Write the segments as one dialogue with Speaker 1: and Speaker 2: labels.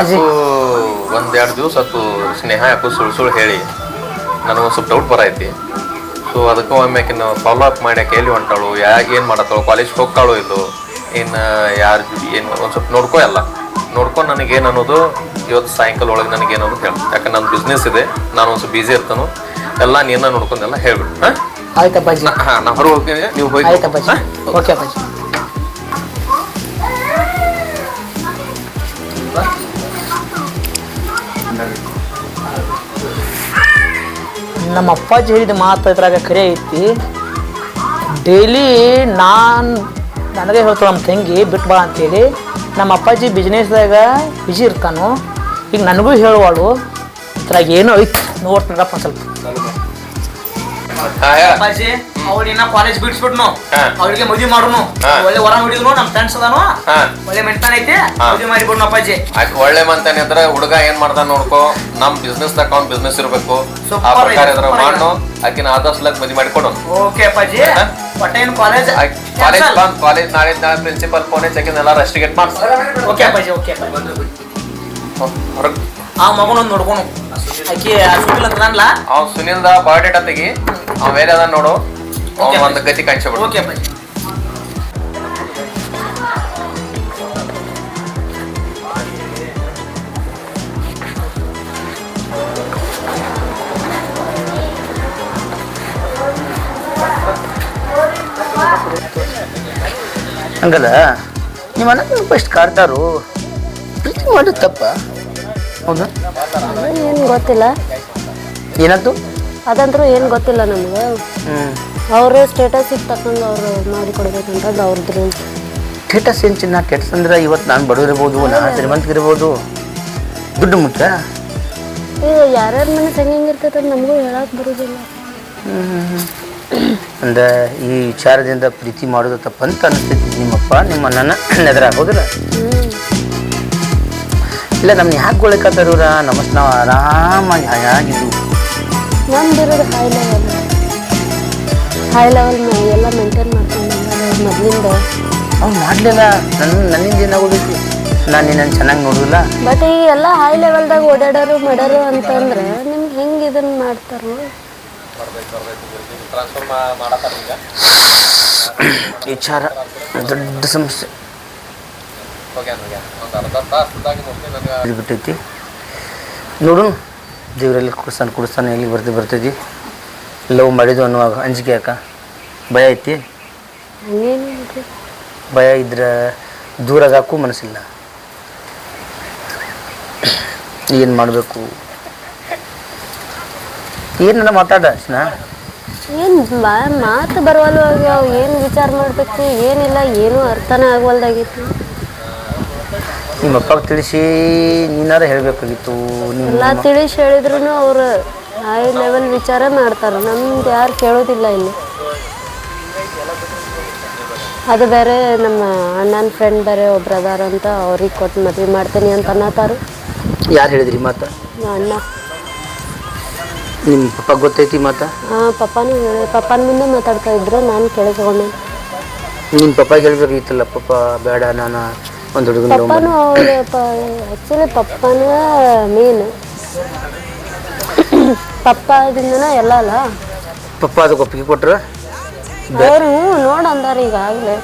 Speaker 1: ಅಜ್ಜಿ.
Speaker 2: ಒಂದೆರಡು ದಿವಸ ಅದು ಸ್ನೇಹ ಯಾಕೋ ಸುಳ್ಳು ಸುಳ್ಳು ಹೇಳಿ. ನನಗೆ ಒಂದು ಸ್ವಲ್ಪ ಡೌಟ್ ಬರೈತಿ. ಸೊ ಅದಕ್ಕೆ ಒಮ್ಮೆ ಫಾಲೋ ಅಪ್ ಮಾಡ್ಯಾಕೆ ಎಲ್ಲಿ ಹೊಂಟಾಳು ಯಾಕೆ ಏನು ಮಾಡತ್ತಾಳು ಕಾಲೇಜ್ ಹೋಗ್ತಾಳು ಇಲ್ಲೋ ಇನ್ನು ಯಾರು ಏನು ಒಂದು ಸ್ವಲ್ಪ ನೋಡ್ಕೋ ಎಲ್ಲ. ನೋಡ್ಕೊಂಡು ನನಗೇನು ಅನ್ನೋದು ಇವತ್ತು ಸಾಯಂಕಾಲ ಒಳಗೆ ನನಗೇನು ಅನ್ನೋದು ಹೇಳು. ಯಾಕಂದ್ರೆ ನನ್ನ ಬಿಸ್ನೆಸ್ ಇದೆ ನಾನು ಒಂದು ಸ್ವಲ್ಪ ಬಿಸಿ ಇರ್ತಾನು. ಎಲ್ಲ ನೀನ ನೋಡ್ಕೊಂಡೆಲ್ಲ ಹೇಳ್ಬಿಡು ಹಾಂ?
Speaker 1: ಆಯ್ತಪ್ಪ
Speaker 2: ಹಾಂ ನಾ ಹೊರಗೆ ಹೋಗ್ತೀನಿ ನೀವು ಹೋಗಿ
Speaker 1: ಆಯ್ತು ಅಪ್ಪಾಜಿ ಓಕೆ ಅಪ್ಪಾಜಿ. ನಮ್ಮ ಅಪ್ಪಾಜಿ ಹೇಳಿದ ಮಾತು ಇದ್ರಾಗ ಖರೆ ಐತಿ ಡೈಲಿ ನಾನು ನನಗೆ ಹೇಳ್ತಾವ ನಮ್ಮ ತಂಗಿ ಬಿಟ್ಟು ಬಾ ಅಂತೇಳಿ ನಮ್ಮ ಅಪ್ಪಾಜಿ ಬಿಸ್ನೆಸ್ದಾಗ ಬಿಜಿ ಇರ್ತಾನು ಈಗ ನನಗೂ ಹೇಳುವಳು ಇದ್ರಾಗ ಏನೋ ಐತಿ ನೋಡ್ತಾರಪ್ಪ ಒಂದು ಸ್ವಲ್ಪ. ಅಪ್ಪಾಜಿ. ಅವ್ಳಿನ ಕಾಲೇಜ್ ಬಿಡ್ಸ್ಬಿಟ್ನು. ಅವ್ರಿಗೆ ಮದುವೆ ಮಾಡುನು. ಒಳ್ಳೆ ವರ ನೋಡಿದ್ನು ನಮ್ಮ ಫ್ರೆಂಡ್ಸ್ ಅದಾನು. ಒಳ್ಳೆ ಮೆಂಟನ್ ಐತಿ. ಮದುವೆ ಮಾಡಿಬಿಡ್ನು ಅಪ್ಪಾಜಿ.
Speaker 2: ಆಯ್ತು ಒಳ್ಳೆ ಮಂತಾನೆ ಅಂದ್ರೆ ಹುಡುಗ ಏನ್ ಮಾಡ್ದ ನೋಡ್ಕೋ ನಮ್ ಬಿಸ್ನೆಸ್ ತಕ್ಕ ಅವ್ನ್ ಬಿಸ್ನೆಸ್ ಇರ್ಬೇಕು. ಆ ಪ್ರಕಾರ
Speaker 1: ಇದೆ,
Speaker 2: ಇದ್ರ ಮಾಡು ಆಕಿನ ಆದಷ್ಟು ಲಕ್ ಮದಿ ಮಾಡಿಕೊಡು.
Speaker 1: ಓಕೆ ಅಪ್ಪಾಜಿ. ಪಟೇನ್ ಕಾಲೇಜ್
Speaker 2: ಕಾಲೇಜ್ ಬಂದ್ ಕಾಲೇಜ್ ನಾಳೆ ನಾಳೆ ಪ್ರಿನ್ಸಿಪಲ್ ಫೋನ್ ಹಚ್ಚಿ ಎಲ್ಲ ರಸ್ಟಿಗೇಟ್ ಮಾಡ್ಸ
Speaker 1: ಓಕೆ ಅಪ್ಪಾಜಿ ಓಕೆ ಅಪ್ಪಾಜಿ.
Speaker 2: ಹೊರಗ್.
Speaker 1: ಆ ಮಗನೊಂದು ನೋಡ್ಕೊನು. ಆಕಿ ಸುನಿಲ್ ಅಂತ ಅನ್ಲ
Speaker 2: ಅವ್ನ್ ಸುನಿಲ್ದ ಬಯೋಡೇಟಾ ತೆಗಿ. ಅವ ಬೇರೆ ಅದ ನೋಡು. ಅವ್ನ್ ಒಂದು ಗತಿ ಕಾಣಿಸ್ಬಿಡು
Speaker 1: ಓಕೆ ಅಪ್ಪಾಜಿ
Speaker 3: ಹಂಗಲ್ಲ ನಿಮ್ಮ ಅಣ್ಣ ಫಸ್ಟ್ ಕಾಡ್ತಾರು? ಪ್ರೀತಿ ಮಾಡೋದು ತಪ್ಪ. ಹೌದಾ?
Speaker 4: ಏನು ಗೊತ್ತಿಲ್ಲ.
Speaker 3: ಏನಂತು?
Speaker 4: ಅದಂತರೂ ಏನು ಗೊತ್ತಿಲ್ಲ ನಮಗೆ.
Speaker 3: ಹ್ಞೂ
Speaker 4: ಅವರು ಸ್ಟೇಟಸಿಗೆ ತಕ್ಕಂಗೆ ಅವರು ಮಾಡಿ ಕೊಡ್ಬೇಕಂತಂದು ಅವ್ರದ್ದು ರೂಲ್ಸ್
Speaker 3: ಸ್ಟೇಟಸ್ ಏನು ಚಿನ್ನ? ಸ್ಟೇಟಸ್ ಅಂದ್ರೆ ಇವತ್ತು ನಾನು ಬಡವರಿರ್ಬೋದು ನಾನು ಶ್ರೀಮಂತಗಿರ್ಬೋದು ದುಡ್ಡು ಮುಖ್ಯ?
Speaker 4: ಈಗ ಯಾರ್ಯಾರ ಮನೆ ಹೆಂಗೆ ಇರ್ತೈತೆ ಅಂತ ನಮಗೂ ಹೇಳಕ್ಕೆ ಬರೋದಿಲ್ಲ.
Speaker 3: ಅಂದ್ರೆ ಈ ವಿಚಾರದಿಂದ ಪ್ರೀತಿ ಮಾಡೋದು ತಪ್ಪಂತ ಅನಿಸ್ತೈತಿ ನಿಮ್ಮಪ್ಪ ನಿಮ್ಮ ಅಣ್ಣನ ಎದುರಾಗ
Speaker 4: ಆಗೋದಿಲ್ಲ
Speaker 3: ಇಲ್ಲ ನಮ್ನ ಯಾಕೆ ಗೊಳಕತ್ತಾರ ತರೂರ ನಮಸ್ ನಾವು ಆರಾಮಾಗಿ ಹಾಯಾಗಿದ್ದು
Speaker 4: ನಮ್ದಿರೋದು ಹೈ ಲೆವೆಲ್ ಹೈ ಲೆವೆಲ್ ಎಲ್ಲ ಮೇಂಟೈನ್ ಮಾಡ್ಕೊಂಡು ಮೊದಲಿಂದ.
Speaker 3: ಅವ್ನು ಮಾಡಲಿಲ್ಲ ನನ್ನ ನನ್ನಿಂದ ಏನಾಗೋದೈತಿ ನಾನು ನಿನ್ನನ್ನು ಚೆನ್ನಾಗಿ ನೋಡೋದಿಲ್ಲ.
Speaker 4: ಬಟ್ ಈ ಎಲ್ಲ ಹೈ ಲೆವೆಲ್ದಾಗ ಓಡಾಡೋರು ಮಾಡೋರು ಅಂತಂದ್ರೆ ನಿಮ್ಗೆ ಹೆಂಗೆ ಇದನ್ನು ಮಾಡ್ತಾರೋ?
Speaker 3: ವಿಚಾರ ದೊಡ್ಡ ಸಮಸ್ಯೆ. ಬಿಟ್ಟೈತಿ ನೋಡೋಣ ದೇವರಲ್ಲಿ ಕುಡಿಸ್ತಾನೆ ಕುಡಿಸ್ತಾನೆ ಎಲ್ಲಿ ಬರ್ತಿ ಬರ್ತೈತಿ ಲವ್ ಮಾಡಿದ್ದು ಅನ್ನುವಾಗ ಅಂಜಿಕೆ ಅಕ್ಕ ಭಯ ಐತಿ? ಭಯ ಇದ್ರೆ ದೂರ ಸಾಕು ಮನಸ್ಸಿಲ್ಲ. ಏನು ಮಾಡಬೇಕು? ಏನನ್ನ ಮಾತಾಡ ಸ್ನಾ
Speaker 4: ಏನು ಮಾತು ಬರವಲ್ವ ಅವು ಏನು ವಿಚಾರ ಮಾಡಬೇಕು ಏನಿಲ್ಲ ಏನೂ ಅರ್ಥನೇ ಆಗವಲ್ದಾಗಿತ್ತು
Speaker 3: ನಿಮ್ಮ ಅಪ್ಪಗೆ ತಿಳಿಸಿ ನೀನಾರ ಹೇಳಬೇಕಾಗಿತ್ತು
Speaker 4: ಎಲ್ಲ ತಿಳಿಸಿ ಹೇಳಿದ್ರು ಅವ್ರು ಹೈ ಲೆವೆಲ್ ವಿಚಾರ ಮಾಡ್ತಾರೆ. ನಮ್ದು ಯಾರು ಕೇಳೋದಿಲ್ಲ ಇಲ್ಲಿ. ಅದು ಬೇರೆ ನಮ್ಮ ಅಣ್ಣನ ಫ್ರೆಂಡ್ ಬೇರೆ ಒಬ್ರು ಅದಾರ ಅಂತ ಅವ್ರಿಗೆ ಕೊಟ್ಟು ಮದ್ವೆ ಮಾಡ್ತೀನಿ ಅಂತ ಅನ್ನತಾರು.
Speaker 3: ಯಾರು ಹೇಳಿದ್ರಿ ಮಾತಾ?
Speaker 4: ಅಣ್ಣ.
Speaker 3: ನಿಮ್ಮ ಪಪ್ಪ ಗೊತ್ತೈತಿ ಮಾತಾ?
Speaker 4: ಹಾಂ ಪಪ್ಪನೂ ಹೇಳಿ ಪಪ್ಪನ ಮುಂದೆ ಮಾತಾಡ್ತಾ ಇದ್ರು ನಾನು ಕೇಳಿಸ್ಕೊಂಡೆ.
Speaker 3: ನಿಮ್ಮ ಪಪ್ಪ ಹೇಳ್ಬೇಕಾಗಿತ್ತಲ್ಲ ಪಪ್ಪ ಬೇಡ ನಾನು ಒಂದು ಹುಡುಗನ
Speaker 4: ಪಪ್ಪನೂ ಅವ್ರ ಆ್ಯಕ್ಚುಲಿ ಪಪ್ಪನ ಮೇನ್ ಪಪ್ಪದಿಂದನ ಎಲ್ಲ ಅಲ್ಲ?
Speaker 3: ಪಪ್ಪ ಅದಕ್ಕೆ ಒಪ್ಪಿಗೆ ಕೊಟ್ರ
Speaker 4: ಅವರು ನೋಡ್ ಅಂದಾರ ಈಗಾಗಲೇ.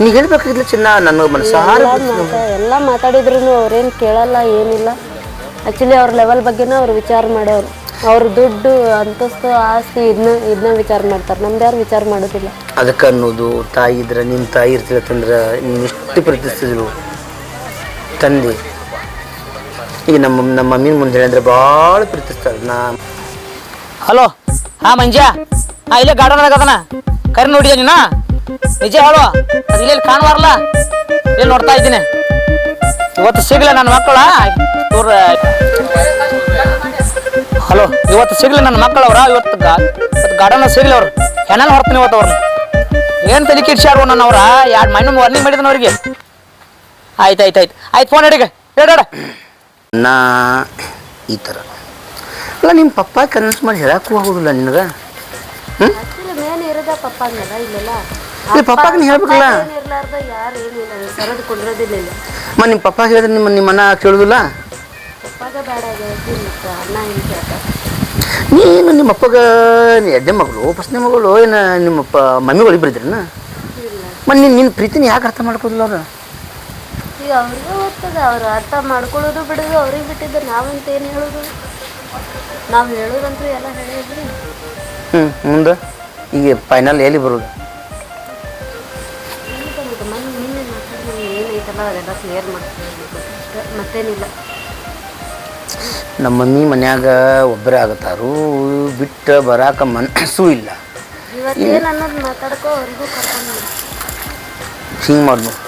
Speaker 3: ನೀ ಹೇಳ್ಬೇಕಾಗಿಲ್ಲ ಚಿನ್ನ ನನ್ನ ಮನಸ್ಸಾರ
Speaker 4: ಎಲ್ಲ ಮಾತಾ ಎಲ್ಲ ಮಾತಾಡಿದ್ರು ಅವ್ರೇನು ಕೇಳಲ್ಲ ಏನಿಲ್ಲ. ಆ್ಯಕ್ಚುಲಿ ಅವ್ರ ಲೆವೆಲ್ ಬಗ್ಗೆನೂ ಅವ್ರು ವಿಚಾರ ಮಾಡೋರು. ಅವ್ರ ದುಡ್ಡು ಅಂತಸ್ತು ಆಸ್ತಿ ಇದನ್ನ ಇದನ್ನ ವಿಚಾರ ಮಾಡ್ತಾರೆ. ನಮ್ದು ಯಾರು ವಿಚಾರ ಮಾಡೋದಿಲ್ಲ.
Speaker 3: ಅದಕ್ಕೆ ಅನ್ನೋದು ತಾಯಿ ಇದ್ರೆ ನಿಮ್ಮ ತಾಯಿ ಇರ್ತಿಲ್ಲತ್ತಂದ್ರೆ ನೀನು ಎಷ್ಟು ಪ್ರೀತಿಸ್ತಿದ್ರು ತಂದೆ. ಈಗ ನಮ್ಮ ನಮ್ಮ ಮಮ್ಮಿನ ಮುಂದೆ ಹೇಳಿದ್ರೆ ಭಾಳ ಪ್ರೀತಿಸ್ತಾರೆ. ನಾ
Speaker 1: ಹಲೋ, ಹಾ ಮಂಜ. ಹಾ, ಇಲ್ಲೇ ಗಾರ್ಡನ್ ಅದನ. ಕರಿ ನೋಡಿದೆ ನೀನ? ನಿಜ ಹೇಳು. ಅದು ಇಲ್ಲೇ ಕಾಣುವಾರಲ್ಲ ಇಲ್ಲಿ ನೋಡ್ತಾ ಇದ್ದೀನಿ. ಇವತ್ತು ಸಿಗ್ಲ ನನ್ನ ಮಕ್ಕಳ. ಹಲೋ, ಇವತ್ತು ಸಿಗ್ಲಿ ನನ್ನ ಮಕ್ಕಳವ್ರ. ಇವತ್ತು ಇವತ್ತು ಗಾರ್ಡನ್ ಸಿಗ್ಲಿ ಅವ್ರು. ಹೆಣ್ಣಲ್ಲಿ ಹೊರ್ತೀನಿ ಇವತ್ತು ಅವ್ರನ್ನ ಏನು ತಲೆ ಕಿಡ್ಸ್ಯಾರು ನನ್ನ ಅವ್ರ? ಎರಡು ಮಣ್ಣು ವಾರ್ನಿಂಗ್ ಮಾಡಿದನ ಅವ್ರಿಗೆ? ಆಯ್ತು ಆಯ್ತು ಆಯ್ತು. ಆಯ್ತು ಫೋನ್ ಅಡಿಗೆ. ಹೇಳ
Speaker 3: ನಾ ಈ ಥರ ಅಲ್ಲ ನಿಮ್ಮ ಪಪ್ಪ ಕನ್ವಿನ್ಸ್ ಮಾಡಿ ಹೇಳಕ್ಕೂ ಆಗೋದಿಲ್ಲ ನಿನಗೆ? ಹ್ಞೂ ಈ ಪಪ್ಪಾಗ ನೀ ಹೇಳ್ಬೇಕಲ್ಲ. ಮ ನಿಮ್ಮ ಪಪ್ಪ ಹೇಳಿದ್ರೆ ನಿಮ್ಮ ನಿಮ್ಮ ಅಣ್ಣ ಕೇಳುದಿಲ್ಲ? ನೀನು ನಿಮ್ಮ ಅಪ್ಪಗ ಎಡ್ಡೆ ಮಗಳು ಫಸ್ಟ್ನೇ ಮಗಳು, ಏನು ನಿಮ್ಮ ಪ ಮಮ್ಮಿಗಳು ಇಬ್ಬರು ಇದ್ರನ? ಮತ್ತು ನಿನ್ನ ನಿನ್ನ ಪ್ರೀತಿನ ಯಾಕೆ ಅರ್ಥ ಮಾಡ್ಕೋದಿಲ್ಲ ಅವ್ರು?
Speaker 4: ಈಗ ಅವ್ರಿಗೆ ಗೊತ್ತದೆ ಅವ್ರು ಅರ್ಥ ಮಾಡ್ಕೊಳ್ಳೋದು ಬಿಡೋದು ಅವ್ರಿಗೆ ಬಿಟ್ಟಿದ್ದು ನಾವಂತ ಏನು ಹೇಳೋದು? ನಾವು ಹೇಳೋದಂತೂ ಎಲ್ಲ ಹೇಳಿದ್ರಿ
Speaker 3: ಹ್ಞೂ ಮುಂದೆ? ಈಗ ಫೈನಲ್ ಎಲ್ಲಿ ಬರೋದು?
Speaker 4: ಈಗ ಮತ್ತೆ ಮೊನ್ನೆ ನಿನ್ನೆ ಮಾತಾಡಿ ಏನೈತಲ್ಲ ಅದೆಲ್ಲ ಕ್ಲಿಯರ್ ಮಾಡ್ತೀವಿ ಮತ್ತೇನಿಲ್ಲ.
Speaker 3: ನಮ್ಮ ಮಮ್ಮಿ ಮನ್ಯಾಗ ಒಬ್ಬರೇ ಆಗತ್ತಾರು ಬಿಟ್ಟು ಬರಾಕ ಮನಸ್ಸೂ ಇಲ್ಲ.
Speaker 4: ಇವತ್ತೇನು ಅನ್ನೋದು ಮಾತಾಡ್ಕೋ ಅವ್ರಿಗೂ ಕರ್ಕೊಂಡು
Speaker 3: ಹಿಂಗೆ.
Speaker 4: ಮಾಡ್ಬೋದು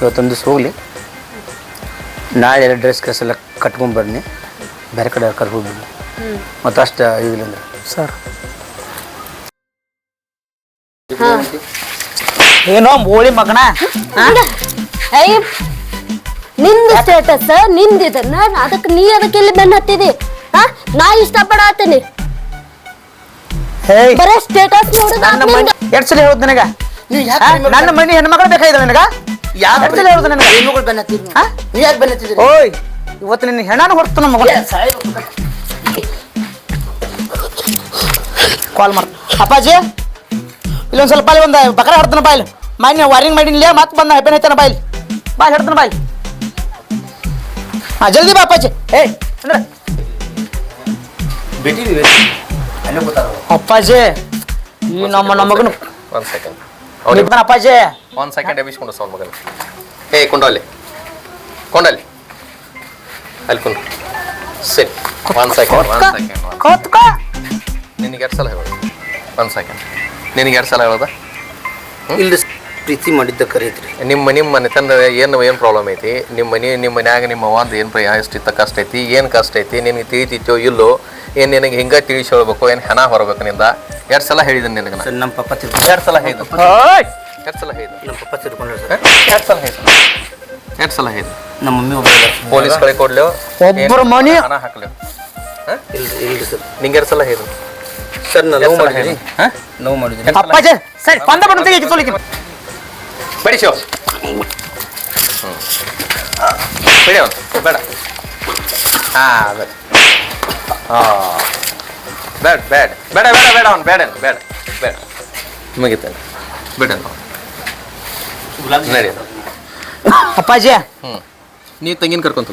Speaker 3: ಇವತ್ತೊಂದು ದಿವ್ಸ ಹೋಗಲಿ. ನಾಳೆ ಎಲ್ಲ ಡ್ರೆಸ್ ಕೇಸ್ ಎಲ್ಲ ಕಟ್ಕೊಂಡ್ಬರ್ನಿ ಬೇರೆ ಕಡೆ ಕರ್ಕೊಂಡು
Speaker 4: ಹೋಗ್ಬಿಡಿ
Speaker 3: ಮತ್ತು ಅಷ್ಟು ಇದಿಲ್ಲ ಅಂದ್ರೆ.
Speaker 1: ಸರ್. ಏನೋ ಮೋಳಿ ಮಗನ?
Speaker 4: ನಿಂದ ನಿಂದು ಸ್ಟೇಟಸ್ ನಿಂದಿದನ್ನ ಅದಕ್ಕೆ ನೀ ಅದಕ್ಕೆ ಇಲ್ಲಿ ಬೆನ್ನ ಹತ್ತಿದಿ? ಹಾ? ನಾ ಇಷ್ಟಪಡತ್ತೀನಿ ಬರೇ ಸ್ಟೇಟಸ್ ನೋಡಿದ
Speaker 1: ಎಷ್ಟು ಸಲ ಹೇಳುದು ನನಗ? ನನ್ನ ಮನೆ ಹೆಣ್ಮಗಳು ಬೇಕಾಗಿದೆ ನನಗ? ನನಗೆ ಹೇಳುದು ನನಗ?
Speaker 3: ನೀ ಯಾಕೆ ಬಂದಿದ್ದೀರಿ
Speaker 1: ಓಯ್ ಇವತ್ತು ನಿನ್ನ ಹೆಣ್ಣಾನು ಹೊರತು ನಮ್ಮ ಮಗಳು ಕಾಲ್ ಮಾಡ. ಅಪ್ಪಾಜಿ ಇಲ್ಲೊಂದು ಸ್ವಲ್ಪ ಅಲ್ಲಿ ಒಂದು ಬಕರ ಹೊಡ್ತಾನ ಬಾಯ್ಲಿ ಮಾನ್ಯ ವಾರಿಂಗ್ ಮಾಡಿನ್ಲೇ ಮತ್ತೆ ಬಂದ ಹೆಪ್ಪೆನ ಐತಾನ ಬಾಯ್ಲಿ ಬಾಯ್ ಹಿಡ್ತಾನ ಬಾಯ್ಲಿ ಹಾ ಜಲ್ದಿ ಬಾ ಅಪ್ಪಾಜಿ. ಏಯ್ ಅಂದ್ರೆ
Speaker 3: ಬಿಟ್ಟಿದ್ದೀವಿ. ಅಲ್ಲೇ ಗೊತ್ತಾಗ
Speaker 1: ಅಪ್ಪಾಜಿ ಈ ನಮ್ಮ ನಮ್ಮ ಮಗನು
Speaker 2: ಒಂದು ಸೆಕೆಂಡ್
Speaker 1: ನಿಬ್ಬನ ಅಪ್ಪಾಜಿ
Speaker 2: ಒಂದು ಸೆಕೆಂಡ್ ಎಬ್ಬಿಸ್ಕೊಂಡು ಸೌಂಡ್ ಮಗನ. ಏ ಕೊಂಡು ಅಲ್ಲಿ. ಕೊಂಡಲ್ಲಿ ಅಲ್ಲಿ. ಕುಂಡು ಸರಿ ಒಂದು ಸೆಕೆಂಡ್ ಒಂದು ಸೆಕೆಂಡ್
Speaker 1: ಕೂತ್ಕೋ
Speaker 2: ನಿನಗೆ ಎರಡು ಸಲ ಹೇಳೋದು. ಒಂದು ಸೆಕೆಂಡ್ ನಿನಗೆ ಎರಡು ಸಲ ಹೇಳೋದ?
Speaker 3: ಇಲ್ಲಿ ಪ್ರೀತಿ ಮಾಡಿದ್ದ ಕರೀತ್ರಿ.
Speaker 2: ನಿಮ್ಮ ನಿಮ್ಮ ತಂದ ಏನು ಏನು ಪ್ರಾಬ್ಲಮ್ ಐತಿ? ನಿಮ್ಮ ಮನೆ ನಿಮ್ಮ ಮನ್ಯಾಗ ನಿಮ್ಮ ಒಂದು ಏನು ಪ್ರಯಾ ಎಷ್ಟಿತ್ತ ಕಷ್ಟ ಐತಿ ಏನು ಕಷ್ಟ ಐತಿ? ನಿನಗೆ ತಿಳಿತಿತ್ತೋ ಇಲ್ಲೋ? ಏನು ನಿನಗೆ ಹಿಂಗ ತಿಳಿಸಿ ಹೇಳ್ಬೇಕು ಏನು ಹೆಣ ಹೊರಬೇಕು ನಿಂದ? ಎರಡು ಸಲ ಹೇಳಿದ್ದೀನಿ ನಿನಗೆ ನಾನು
Speaker 3: ನಮ್ಮ ಪಪ್ಪ ತಿರ್ಕೊಂಡು
Speaker 2: ಎರಡು ಸಲ ಹೇಳಿದ
Speaker 1: ಓಯ್!
Speaker 2: ಎರಡು ಸಲ ಹೇಳಿದ
Speaker 3: ನಮ್ಮ ಪಪ್ಪ ತಿರ್ಕೊಂಡ್ರೆ ಸರ್.
Speaker 2: ಎರಡು ಸಲ ಹೇಳಿದ ಎರಡು ಸಲ ಹೇಳಿದ
Speaker 3: ನಮ್ಮ ಮಮ್ಮಿ ಒಬ್ಬ
Speaker 2: ಪೊಲೀಸ್ ಕಡೆ ಕೊಡ್ಲಿ
Speaker 1: ಒಬ್ಬರ ಮನೆ
Speaker 2: ಹಣ ಹಾಕ್ಲಿ.
Speaker 3: ಇಲ್ರಿ ಇಲ್ರಿ ಸರ್.
Speaker 2: ನಿಂಗೆ ಎರಡು ಸಲ ಹೇಳಿದ್ರು
Speaker 3: ಸರ್ ನಾನು ನೋವು ಮಾಡಿದ್ದೀನಿ
Speaker 2: ಹಾಂ?
Speaker 3: ನೋವು ಮಾಡಿದ್ದೀನಿ
Speaker 1: ಅಪ್ಪಾಜಿ ಸರಿ ಬಂದ ಬಂದು ತೆಗಿ ಸೋಲಿಕ್ಕೆ.
Speaker 2: ಬಡಿ ಶೋ ಬಿಡಿ ಅವನು ಬೇಡ. ಹಾಂ ಬೇಡ. ಹಾಂ ಬೇಡ ಬೇಡ. ಬೇಡ ಬೇಡ ಬೇಡ ಅವ್ನು ಬೇಡ ಬೇಡ ಬೇಡ. ಮುಗಿತಾನೆ ಬಿಡ ನಡಿ.
Speaker 1: ಅಪ್ಪಾಜಿ.
Speaker 2: ಹ್ಞೂ ನೀ ತಂಗಿನ ಕರ್ಕೊಂತ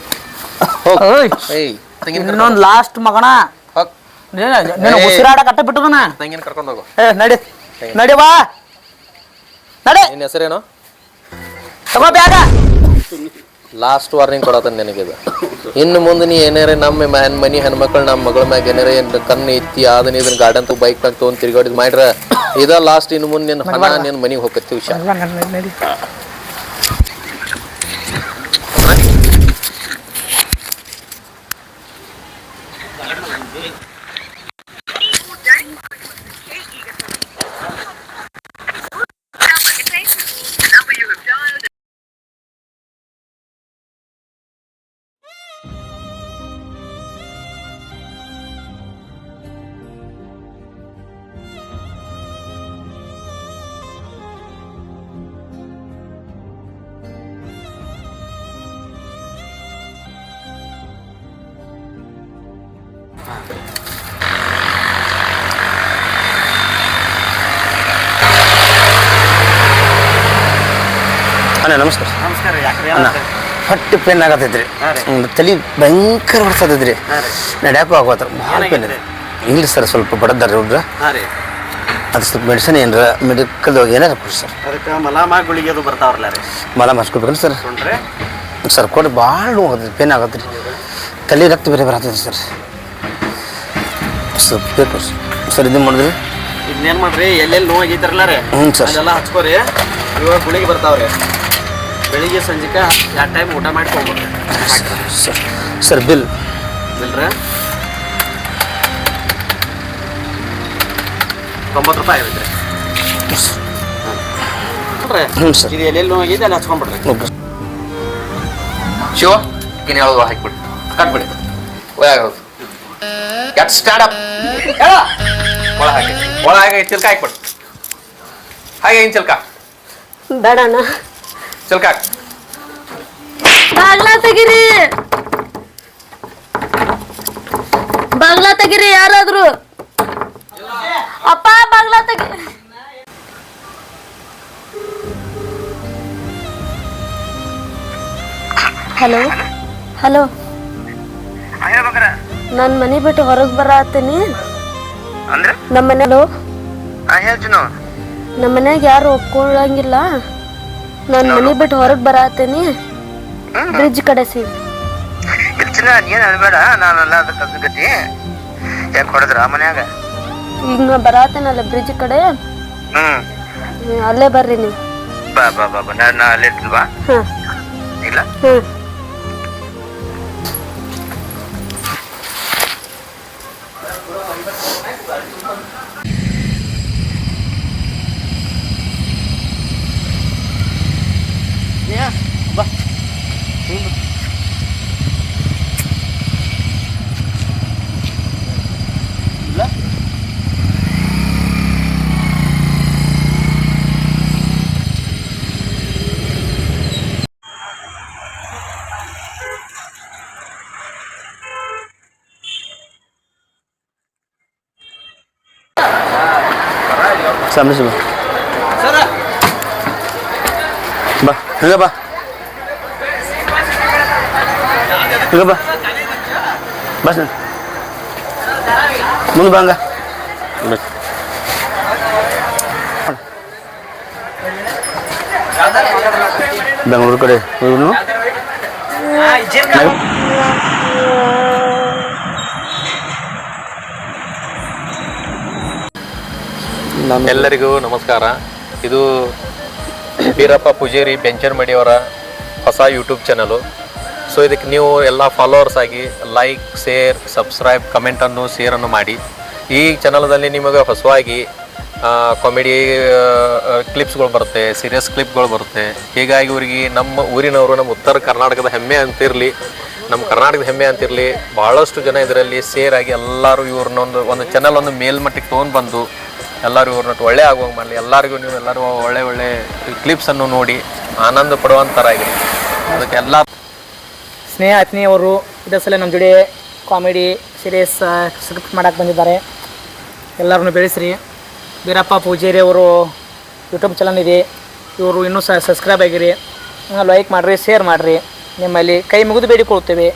Speaker 1: ಓಯ್.
Speaker 2: ಏಯ್ ತಂಗಿನ
Speaker 1: ಇನ್ನೊಂದು ಲಾಸ್ಟ್
Speaker 2: ಹೋಗ್.
Speaker 1: ನೀನು ಉಸಿರಾಡ ಕಟ್ಟ ಬಿಟ್ಟದನ
Speaker 2: ತಂಗಿನ ಕರ್ಕೊಂಡು ಹೋಗು.
Speaker 1: ಏ ನಡಿ. ನಡಿ ಬಾ. ನಡಿ.
Speaker 2: ನಿನ್ನ ಹೆಸರೇನು?
Speaker 1: ತಗೋ ಬ್ಯಾಗ.
Speaker 2: Last warning ಕೊಡತ್ತ ನಿನಗಿದು. ಇನ್ನು ಮುಂದೆ ನೀ ಏನಾರ ನಮ್ಮ ಮ್ಯಾನ್ ಮನಿ ಹೆಣ್ಮಕ್ಳು ನಮ್ಮ ಮಗಳ ಮ್ಯಾಗ ಏನಾರ ಏನು ಕಣ್ಣು ಇತ್ತಿ ಅದನ್ನ ಇದನ್ನ ಗಾರ್ಡನ್ ಬೈಕ್ ಮ್ಯಾಗ ತೊಗೊಂಡು ತಿರ್ಗಾಡಿದ್ ಮಾಡ್ರ ಇದ ಲಾಸ್ಟ್ ಇನ್ನು ಮುಂದೆ ನಿನ್ನ ಹಣ ನಿನ್ನ ಮನಿಗೆ ಹೋಗತ್ತಿ ಹುಷಾರ್
Speaker 3: ಅಣ್ಣ ನಮಸ್ಕಾರ. ಅಣ್ಣ ಹೊಟ್ಟೆ ಪೇನ್ ಆಗತೈತ್ರಿ ಹ್ಮ್, ತಲೆ ಭಯಂಕರ ಹೊಡ್ಸತೈತ್ರಿ ನಡ್ಯಾಕು ಆಗೋತ್ರ ಭಾಳ ಪೇನ್ ಇದೆ ಇಲ್ಲ ಸರ್ ಸ್ವಲ್ಪ ಬಡದಾರ ಹುಡ್ರ ಅದು ಸ್ವಲ್ಪ ಮೆಡಿಸಿನ್ ಏನಾರ ಮೆಡಿಕಲ್ ಏನಾರ ಕೊಡಿ ಸರ್.
Speaker 5: ಅದಕ್ಕೆ ಮಲಾಮ ಗುಳಿಗೆ ಅದು ಬರ್ತಾವ್ರಲ್ಲ ರೀ.
Speaker 3: ಮಲ ಮಾಡ್ಕೊಬೇಕನ್ ಸರ್. ಸರ್ ಕೊಟ್ಟು ಭಾಳ ನೋವು ಆಗತ್ತೆ ಪೇನ್ ಆಗತ್ತೆ ರೀ ತಲೆ ರಕ್ತ ಬೇರೆ ಬರತ್ತೈತೆ ಸರ್. ಸ್ವಲ್ಪ ಬೇಕು ಸರ್. ಸರ್ ಇದು ಮಾಡಿದ್ರಿ?
Speaker 5: ಇದನ್ನೇನು ಮಾಡ್ರಿ ಎಲ್ಲೆಲ್ಲಿ ನೋವು ಆಗೈತಿರಲ್ಲ ರೀ?
Speaker 3: ಹ್ಞೂ ಸರ್.
Speaker 5: ಎಲ್ಲ ಹಚ್ಕೋರಿ. ಇವಾಗ ಗುಳಿಗೆ ಬರ್ತಾವ್ರಿ. ಬೆಳಿಗ್ಗೆ ಸಂಜೆಕ ಯಾವ ಟೈಮ್ ಊಟ ಮಾಡಿ ಹೋಗ್ಬೇಕು.
Speaker 3: Sir sir bill.
Speaker 5: ಬಿಲ್ರ? ತೊಂಬತ್ತು ರೂಪಾಯಿ ಆಗುತ್ತೆ
Speaker 3: ಹ್ಞೂ ಸರ್.
Speaker 5: ಇದು ಎಲ್ಲೆಲ್ಲಿ ಅಲ್ಲಿ ಹಚ್ಕೊಂಡ್ಬಿಡ್ರಿ
Speaker 3: ಓಕೆ
Speaker 2: ಶಿವ ಇನ್ನು ಹೇಳೋದು ಹಾಕ್ಬಿಡಿ. ಕಟ್ಬಿಡಿ. ಒಳಗೋದು ಗೆಟ್ ಸ್ಟಾರ್ಟ್ ಅಪ್ ಒಳ ಹಾಕಿ. ಒಳ ಹಾಗೆ ಚಿಲ್ಕ ಹಾಕ್ಬಿಡು. ಹಾಗೆ ಇನ್ ಚಿಲ್ಕ?
Speaker 4: ಬೇಡಣ್ಣ.
Speaker 2: ಚಲ್ಕಾಕ್
Speaker 4: ಬಾಗ್ಲ ತೆಗಿರಿ. ಬಾಗ್ಲ ತೆಗಿರಿ ಯಾರಾದ್ರು. ಅಪ್ಪ ಬಾಗ್ಲ ತೆಗಿ ಹಲೋ. ಹಲೋ. ನಾನು ಮನೆ ಬಿಟ್ಟು ಹೊರಗೆ ಬರತ್ತೀನಿ ನಮ್ಮ ಮನೇಲು
Speaker 3: ಹೇಳ್ತೀನು
Speaker 4: ನಮ್ಮ ಮನ್ಯಾಗ ಯಾರು ಒಪ್ಕೊಳ್ಳಂಗಿಲ್ಲ ನಾನು ಮನೆ ಬಿಟ್ಟು ಹೊರಗೆ ಬರತ್ತೀನಿ ಬ್ರಿಡ್ಜ್ ಕಡೆ ಸಿಗ್
Speaker 3: ಇರ್ಚಿನ ನೀನ್ ಅನ್ಬೇಡ ಅಲ್ಲ ಅದಕ್ಕೆ ಕಲ್ಸಕತ್ತಿ ಯಾಕೆ ಹೊಡೆದ್ರ ಮನ್ಯಾಗ?
Speaker 4: ಈಗ ನಾ ಬರತ್ತೇನಲ್ಲ ಬ್ರಿಡ್ಜ್ ಕಡೆ.
Speaker 3: ಹ್ಮ್.
Speaker 4: ಹ್ಮ್, ಅಲ್ಲೇ ಬರ್ರಿ ನೀವು.
Speaker 3: ಬಾ ಬಾ ಬಾ ಬಾ. ನಾ ಅಲ್ಲಿ ಇರ್ತೀನಿ ಬಾ.
Speaker 4: ಹಾಂ.
Speaker 3: ಇಲ್ಲ.
Speaker 4: ಹ್ಞೂ
Speaker 3: ಸಮಸ್ಯೆ ಬಾ ಬಾ ಹಿಂಗ ಬಾ. ಹಿಂಗ ಬಾ. ಬಸ್ ಮುಂದೆ ಬಾ ಹಂಗ. ಬೆಂಗಳೂರು ಕಡೆ
Speaker 2: ಎಲ್ಲರಿಗೂ ನಮಸ್ಕಾರ. ಇದು ಬೀರಪ್ಪ ಪೂಜೇರಿ ಬೆಂಚರ್ಮಡಿಯವರ ಹೊಸ ಯೂಟ್ಯೂಬ್ ಚಾನಲು ಸೊ ಇದಕ್ಕೆ ನೀವು ಎಲ್ಲ ಫಾಲೋವರ್ಸ್ ಆಗಿ ಲೈಕ್ ಶೇರ್ ಸಬ್ಸ್ಕ್ರೈಬ್ ಕಮೆಂಟನ್ನು ಶೇರನ್ನು ಮಾಡಿ. ಈ ಚಾನಲ್ದಲ್ಲಿ ನಿಮಗೆ ಹೊಸವಾಗಿ ಕಾಮಿಡಿ ಕ್ಲಿಪ್ಸ್ಗಳು ಬರುತ್ತೆ ಸೀರಿಯಸ್ ಕ್ಲಿಪ್ಗಳು ಬರುತ್ತೆ. ಹೀಗಾಗಿ ಇವರಿಗೆ ನಮ್ಮ ಊರಿನವರು, ನಮ್ಮ ಉತ್ತರ ಕರ್ನಾಟಕದ ಹೆಮ್ಮೆ ಅಂತಿರಲಿ, ನಮ್ಮ ಕರ್ನಾಟಕದ ಹೆಮ್ಮೆ ಅಂತಿರಲಿ ಭಾಳಷ್ಟು ಜನ ಇದರಲ್ಲಿ ಸೇರಾಗಿ ಎಲ್ಲರೂ ಇವ್ರನ್ನೊಂದು, ಒಂದು ಒಂದು ಚಾನಲ್ ಒಂದು ಮೇಲ್ಮಟ್ಟಿಗೆ ತೊಗೊಂಡು ಬಂದು ಎಲ್ಲರೂ ಒಟ್ಟು ಒಳ್ಳೆ ಆಗುವಂಗೆ ಮಾಡಲಿ. ಎಲ್ಲರಿಗೂ ನೀವು ಎಲ್ಲರೂ ಒಳ್ಳೆ ಒಳ್ಳೆ ಕ್ಲಿಪ್ಸನ್ನು ನೋಡಿ ಆನಂದ ಪಡುವಂಥರಾಗಿರಿ ಅದಕ್ಕೆ ಎಲ್ಲ
Speaker 1: ಸ್ನೇಹ ಅತ್ನಿಯವರು ಇದೇ ಸಲ ನಮ್ಮ ಜೋಡಿ ಕಾಮಿಡಿ ಸೀರಿಯಸ್ ಸ್ಕ್ರಿಪ್ಟ್ ಮಾಡೋಕ್ಕೆ ಬಂದಿದ್ದಾರೆ. ಎಲ್ಲರನ್ನು ಬೆಳೆಸ್ರಿ. ವೀರಪ್ಪ ಪೂಜೇರಿ ಅವರು ಯೂಟ್ಯೂಬ್ ಚಾನಲ್ ಇದೆ. ಇವರು ಇನ್ನೂ ಸಹ ಸಬ್ಸ್ಕ್ರೈಬ್ ಆಗಿರಿ. ಲೈಕ್ ಮಾಡಿರಿ ಶೇರ್ ಮಾಡಿರಿ. ನಿಮ್ಮಲ್ಲಿ ಕೈ ಮುಗಿದು ಬೇಡಿಕೊಳ್ತೇವೆ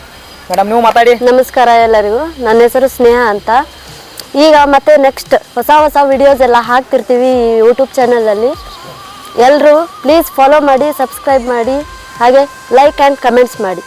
Speaker 1: ಮೇಡಮ್ ನೀವು ಮಾತಾಡಿ.
Speaker 4: ನಮಸ್ಕಾರ ಎಲ್ಲರಿಗೂ. ನನ್ನ ಹೆಸರು ಸ್ನೇಹ ಅಂತ. ಈಗ ಮತ್ತೆ ನೆಕ್ಸ್ಟ್ ಹೊಸ ಹೊಸ ವಿಡಿಯೋಸ್ ಎಲ್ಲ ಹಾಕ್ತಿರ್ತೀವಿ ಈ ಯೂಟ್ಯೂಬ್ ಚಾನಲಲ್ಲಿ ಎಲ್ಲರೂ ಪ್ಲೀಸ್ ಫಾಲೋ ಮಾಡಿ ಸಬ್ಸ್ಕ್ರೈಬ್ ಮಾಡಿ, ಹಾಗೆ ಲೈಕ್ ಆ್ಯಂಡ್ ಕಮೆಂಟ್ಸ್ ಮಾಡಿ.